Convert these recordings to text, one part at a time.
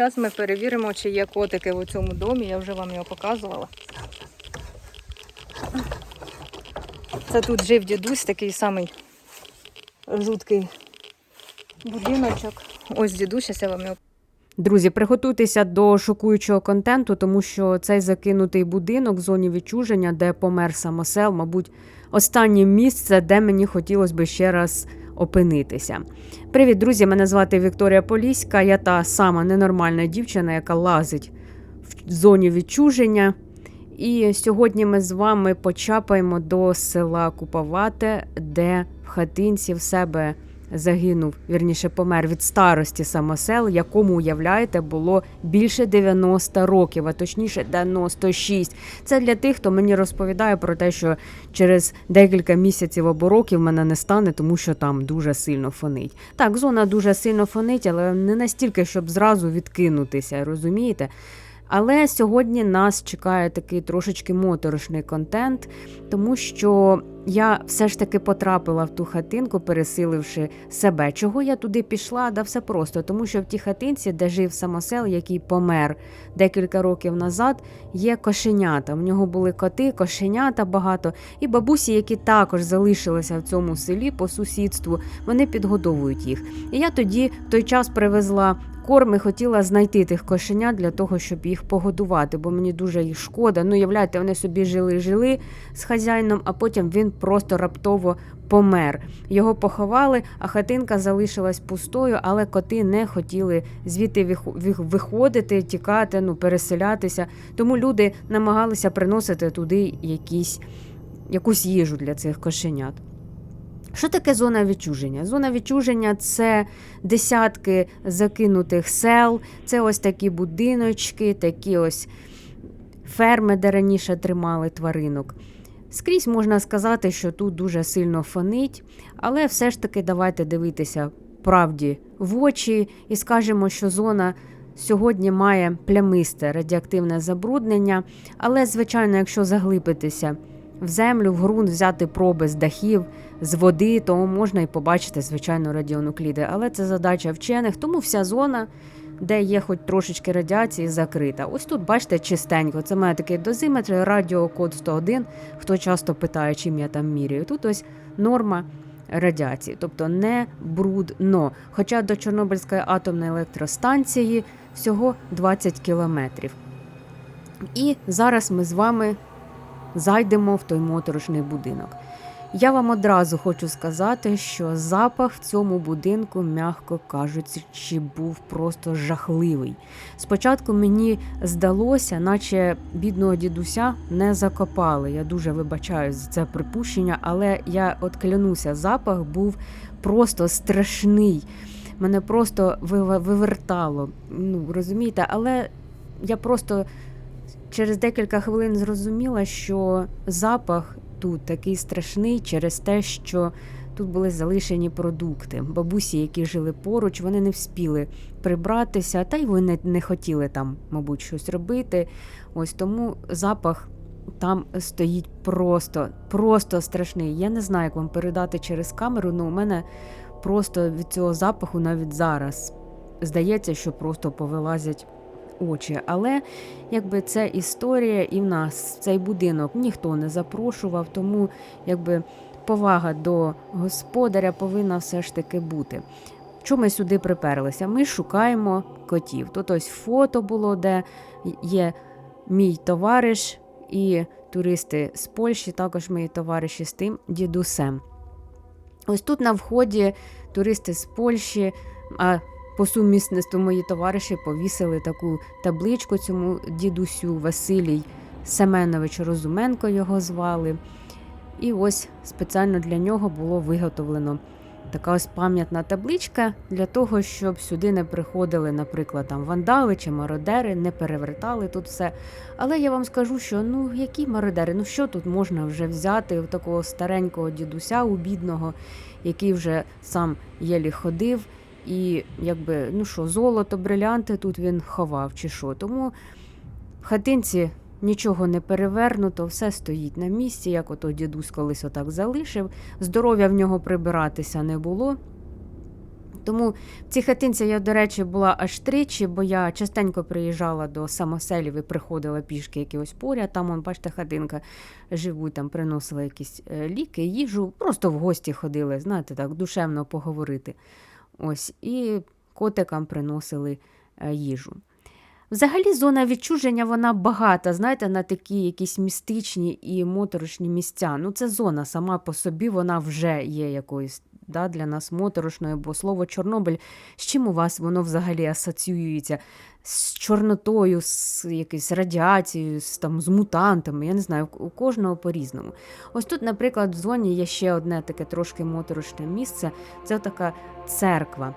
Зараз ми перевіримо, чи є котики у цьому домі. Я вже вам його показувала. Це тут жив дідусь, такий самий жуткий будиночок. Ось зараз я вам його Друзі, приготуйтеся до шокуючого контенту, тому що цей закинутий будинок в зоні відчуження, де помер самосел, мабуть, останнє місце, де мені хотілося б ще раз опинитися. Привіт, друзі! Мене звати Вікторія Поліська. Я та сама ненормальна дівчина, яка лазить в зоні відчуження. І сьогодні ми з вами почапаємо до села Куповате, де в хатинці в себе загинув, вірніше помер від старості самосел, якому, уявляєте, було більше 90 років, а точніше 96. Це для тих, хто мені розповідає про те, що через декілька місяців або років мене не стане, тому що там дуже сильно фонить. Так, зона дуже сильно фонить, але не настільки, щоб зразу відкинутися, розумієте? Але сьогодні нас чекає такий трошечки моторошний контент, тому що я все ж таки потрапила в ту хатинку, пересиливши себе. Чого я туди пішла? Да все просто, тому що в тій хатинці, де жив самосел, який помер декілька років назад, є кошенята. В нього були коти, кошенята багато, і бабусі, які також залишилися в цьому селі по сусідству, вони підгодовують їх. І я тоді в той час привезла корм і хотіла знайти тих кошенят для того, щоб їх погодувати, бо мені дуже їх шкода. Ну, являєте, вони собі жили-жили з хазяїном, а потім він просто раптово помер. Його поховали, а хатинка залишилась пустою, але коти не хотіли звідти вих- вих- виходити, тікати, ну, переселятися. Тому люди намагалися приносити туди якісь, якусь їжу для цих кошенят. Що таке зона відчуження? Зона відчуження це десятки закинутих сел, це ось такі будиночки, такі ось ферми, де раніше тримали тваринок. Скрізь можна сказати, що тут дуже сильно фонить, але все ж таки давайте дивитися правді в очі і скажемо, що зона сьогодні має плямисте радіоактивне забруднення, але, звичайно, якщо заглибитися в землю, в ґрунт, взяти проби з дахів, з води, то можна і побачити, звичайно, радіонукліди. Але це задача вчених, тому вся зона, де є хоч трошечки радіації, закрита. Ось тут, бачите, чистенько. Це має такий дозиметр, радіокод 101. Хто часто питає, чим я там міряю. Тут ось норма радіації, тобто не брудно. Хоча до Чорнобильської атомної електростанції всього 20 кілометрів. І зараз ми з вами зайдемо в той моторошний будинок. Я вам одразу хочу сказати, що запах в цьому будинку, м'яко кажучи, чи був просто жахливий. Спочатку мені здалося, наче бідного дідуся не закопали. Я дуже вибачаюсь за це припущення, але я от клянуся, запах був просто страшний. Мене просто вивертало. Ну, розумієте, але я просто через декілька хвилин зрозуміла, що запах тут такий страшний через те, що тут були залишені продукти. Бабусі, які жили поруч, вони не вспіли прибратися, та й вони не хотіли там, мабуть, щось робити. Ось тому запах. Там стоїть просто, просто страшний. Я не знаю, як вам передати через камеру, але у мене просто від цього запаху навіть зараз здається, що просто повилазять очі. Але якби це історія, і в нас цей будинок ніхто не запрошував, тому якби повага до господаря повинна все ж таки бути. Чому ми сюди приперлися? Ми шукаємо котів. Тут ось фото було, де є мій товариш і туристи з Польщі, також мої товариші з тим дідусем. Ось тут на вході туристи з Польщі, а по сумісництву мої товариші повісили таку табличку цьому дідусю Василій Семенович Розуменко його звали. І ось спеціально для нього було виготовлено така ось пам'ятна табличка для того, щоб сюди не приходили, наприклад, там вандали чи мародери, не перевертали тут все. Але я вам скажу, що ну які мародери, ну що тут можна вже взяти у такого старенького дідуся, у бідного, який вже сам єлі ходив. І якби, ну що, золото, брилянти тут він ховав чи що. Тому в хатинці нічого не перевернуто, все стоїть на місці, як ото дідусь колись отак залишив. Здоров'я в нього прибиратися не було. Тому в цій хатинці я, до речі, була аж тричі, бо я частенько приїжджала до самоселів і приходила пішки якось поряд. Там, он, бачите, хатинка живуть, там приносила якісь е, ліки, їжу, просто в гості ходили, знаєте, так, душевно поговорити. Ось, і котикам приносили е, їжу. Взагалі, зона відчуження вона багата, знаєте, на такі якісь містичні і моторошні місця. Ну, це зона сама по собі, вона вже є якоюсь да, для нас моторошною, бо слово Чорнобиль, з чим у вас воно взагалі асоціюється? З чорнотою, з якоюсь радіацією, з, там, з мутантами, я не знаю, у кожного по-різному. Ось тут, наприклад, в зоні є ще одне таке трошки моторошне місце це така церква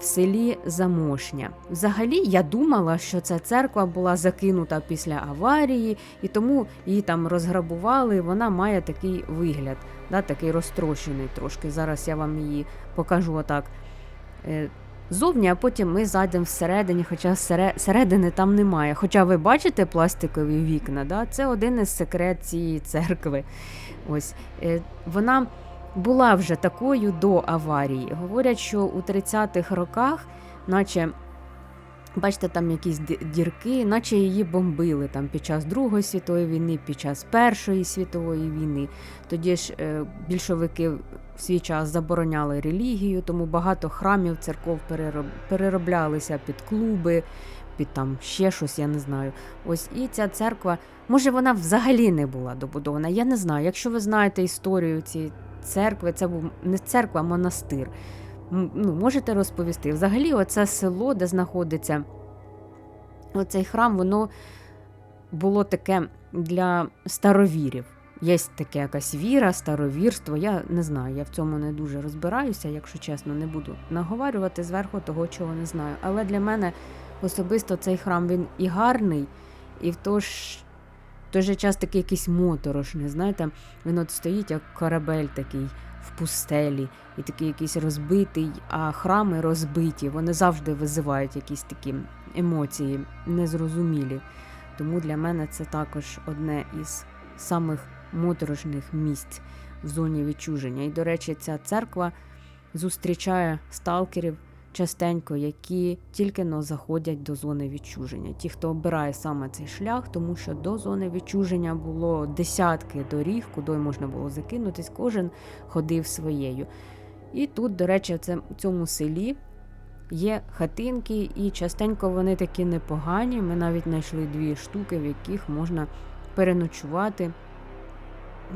в селі Замошня. Взагалі, я думала, що ця церква була закинута після аварії, і тому її там розграбували. Вона має такий вигляд, да, такий розтрощений трошки. Зараз я вам її покажу отак. е, Зовні, а потім ми зайдемо всередині, хоча середини там немає. Хоча ви бачите пластикові вікна, да? це один із секрет цієї церкви. Ось е, вона була вже такою до аварії. Говорять, що у 30-х роках, наче. Бачите, там якісь дірки, наче її бомбили там під час Другої світової війни, під час Першої світової війни. Тоді ж е, більшовики в свій час забороняли релігію, тому багато храмів, церков перероб, перероблялися під клуби, під там ще щось, я не знаю. Ось і ця церква, може, вона взагалі не була добудована. Я не знаю. Якщо ви знаєте історію цієї церкви, це був не церква, а монастир. Ну, можете розповісти. Взагалі, оце село, де знаходиться оцей храм, воно було таке для старовірів. Є таке якась віра, старовірство. Я не знаю, я в цьому не дуже розбираюся, якщо чесно, не буду наговарювати зверху того, чого не знаю. Але для мене особисто цей храм він і гарний, і в той, ж, той же час такий якийсь моторошний. Знаєте, він от стоїть як корабель такий в пустелі, і такий якийсь розбитий, а храми розбиті. Вони завжди визивають якісь такі емоції незрозумілі. Тому для мене це також одне із самих моторошних місць в зоні відчуження. І, до речі, ця церква зустрічає сталкерів частенько, які тільки но заходять до зони відчуження. Ті, хто обирає саме цей шлях, тому що до зони відчуження було десятки доріг, куди можна було закинутись, кожен ходив своєю. І тут, до речі, в цьому селі є хатинки, і частенько вони такі непогані. Ми навіть знайшли дві штуки, в яких можна переночувати.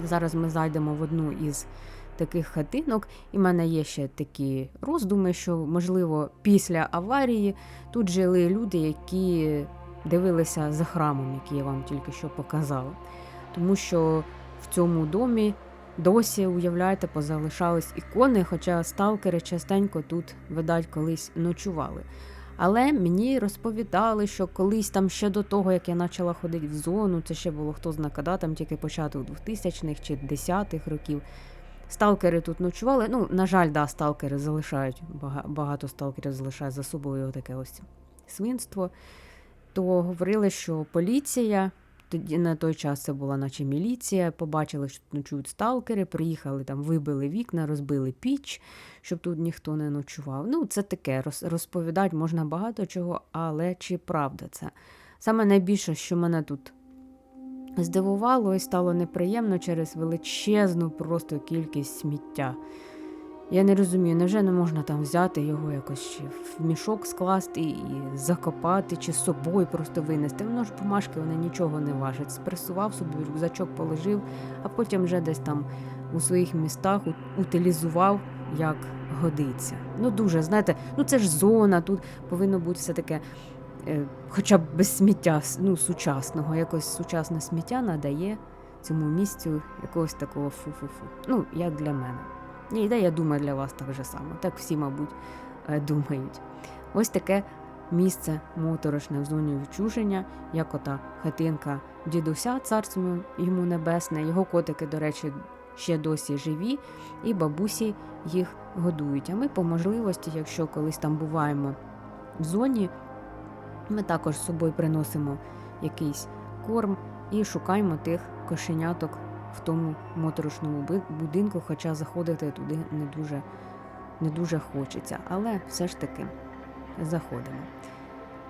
Зараз ми зайдемо в одну із таких хатинок, і в мене є ще такі роздуми, що, можливо, після аварії тут жили люди, які дивилися за храмом, який я вам тільки що показала. Тому що в цьому домі досі, уявляєте, позалишались ікони, хоча сталкери частенько тут, видать, колись ночували. Але мені розповідали, що колись там ще до того, як я почала ходити в зону, це ще було хто зна коли, там тільки початок 2000-х чи 10-х років. Сталкери тут ночували. Ну, на жаль, да, сталкери залишають, багато сталкерів залишають за собою таке ось свинство. То говорили, що поліція, тоді на той час це була наче міліція, побачили, що тут ночують сталкери, приїхали там, вибили вікна, розбили піч, щоб тут ніхто не ночував. Ну, це таке, розповідати можна багато чого, але чи правда це? Саме найбільше, що мене тут здивувало і стало неприємно через величезну просто кількість сміття. Я не розумію, невже не можна там взяти його якось ще в мішок скласти і закопати, чи з собою просто винести. Воно ж бумажки, вони нічого не важать. Спресував собі, рюкзачок положив, а потім вже десь там у своїх містах утилізував, як годиться. Ну дуже, знаєте, ну це ж зона, тут повинно бути все таке. Е, Хоча б без сміття, ну, сучасного, якось сучасне сміття надає цьому місцю якогось такого фу-фу-фу. Ну, як для мене. І я думаю, для вас так же само. Так всі, мабуть, е, думають. Ось таке місце моторошне в зоні відчуження, як ота хатинка дідуся, царство йому небесне. Його котики, до речі, ще досі живі, і бабусі їх годують. А ми по можливості, якщо колись там буваємо в зоні, ми також з собою приносимо якийсь корм і шукаємо тих кошеняток в тому моторошному будинку, хоча заходити туди не дуже не дуже хочеться, але все ж таки заходимо.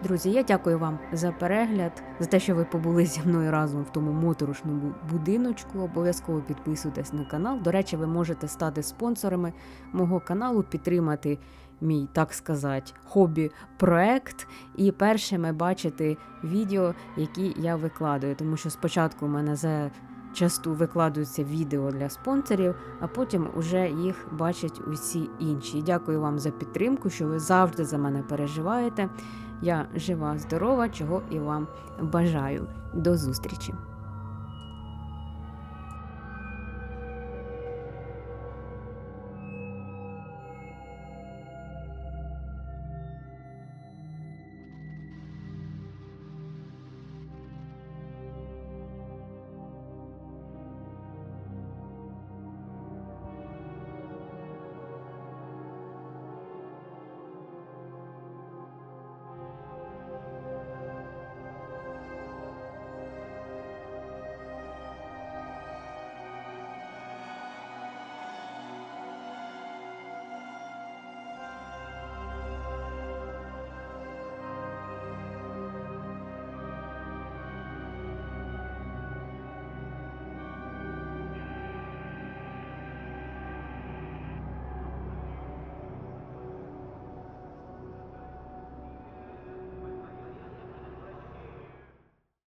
Друзі, я дякую вам за перегляд, за те, що ви побули зі мною разом в тому моторошному будиночку. Обов'язково підписуйтесь на канал. До речі, ви можете стати спонсорами мого каналу, підтримати мій, так сказати, хобі-проект і першими бачити відео, які я викладаю. Тому що спочатку у мене за часто викладаються відео для спонсорів, а потім уже їх бачать усі інші. Дякую вам за підтримку, що ви завжди за мене переживаєте. Я жива, здорова, чого і вам бажаю. До зустрічі!